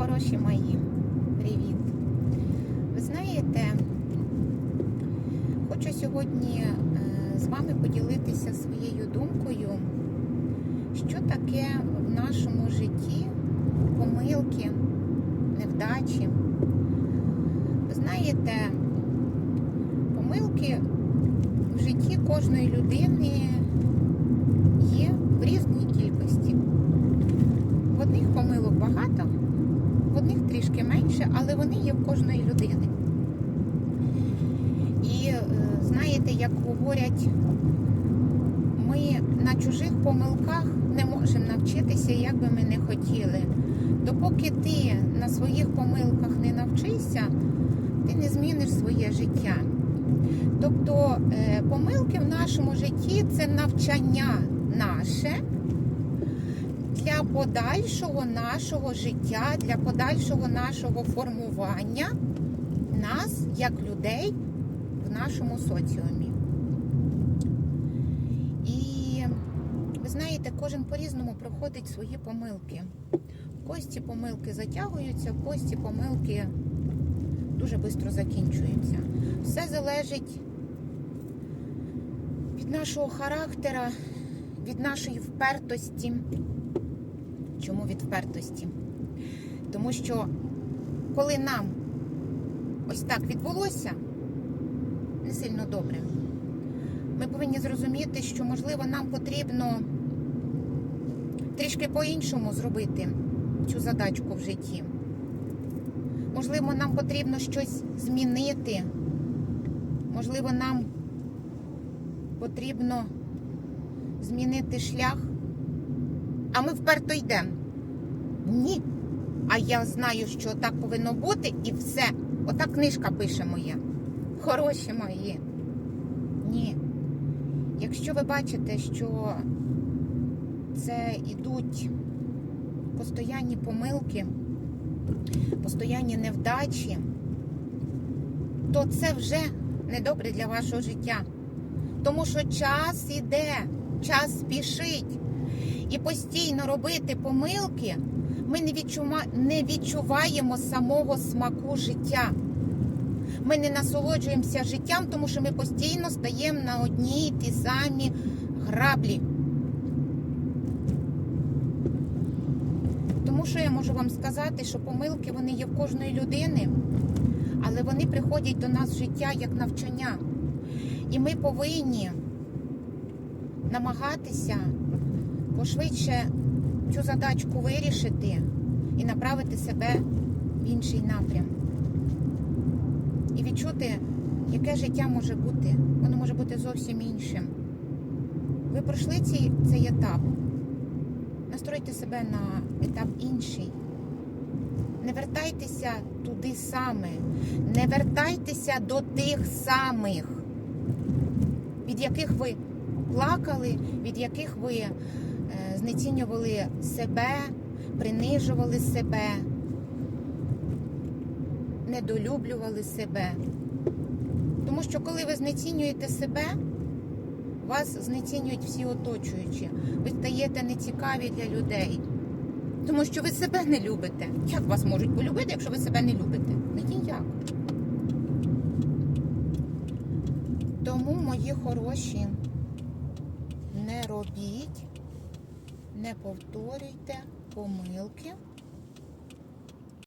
хороші мої, привіт. Ви знаєте, хочу сьогодні е, з вами поділитися своєю думкою, що таке в нашому житті помилки, невдачі. Ви знаєте, помилки в житті кожної людини є в різній кількості. Одних помилок багато, в одних трішки менше, але вони є в кожної людини. І е, знаєте, як говорять, ми на чужих помилках не можемо навчитися, як би ми не хотіли. Допоки ти на своїх помилках не навчишся, ти не зміниш своє життя. Тобто е, помилки в нашому житті це навчання наше для подальшого нашого життя, для подальшого нашого формування нас як людей в нашому соціумі. І ви знаєте, кожен по-різному проходить свої помилки. В когось помилки затягуються, в когось помилки дуже швидко закінчуються. Все залежить від нашого характера, від нашої впертості. Чому від впертості? Тому що коли нам ось так відбулося, не сильно добре, ми повинні зрозуміти, що, можливо, нам потрібно трішки по-іншому зробити цю задачку в житті. Можливо, нам потрібно щось змінити. Можливо, нам потрібно змінити шлях. А ми вперто йдемо. Ні. А я знаю, що так повинно бути, і все. Ота книжка пише моя. Хороші мої. Ні. Якщо ви бачите, що це ідуть постоянні помилки, постоянні невдачі, то це вже недобре для вашого життя. Тому що час іде, час спішить. І постійно робити помилки, ми не, відчума... не відчуваємо самого смаку життя. Ми не насолоджуємося життям, тому що ми постійно стаємо на одній і ті самі граблі. Тому що я можу вам сказати, що помилки вони є в кожної людини, але вони приходять до нас в життя як навчання. І ми повинні намагатися пошвидше цю задачку вирішити і направити себе в інший напрям. І відчути, яке життя може бути. Воно може бути зовсім іншим. Ви пройшли цей, цей етап. Настройте себе на етап інший. Не вертайтеся туди саме. Не вертайтеся до тих самих, від яких ви плакали, від яких ви знецінювали себе, принижували себе, недолюблювали себе. Тому що коли ви знецінюєте себе, вас знецінюють всі оточуючі. Ви стаєте нецікаві для людей. Тому що ви себе не любите. Як вас можуть полюбити, якщо ви себе не любите? Ніяк. Тому, мої хороші, не робіть, не повторюйте помилки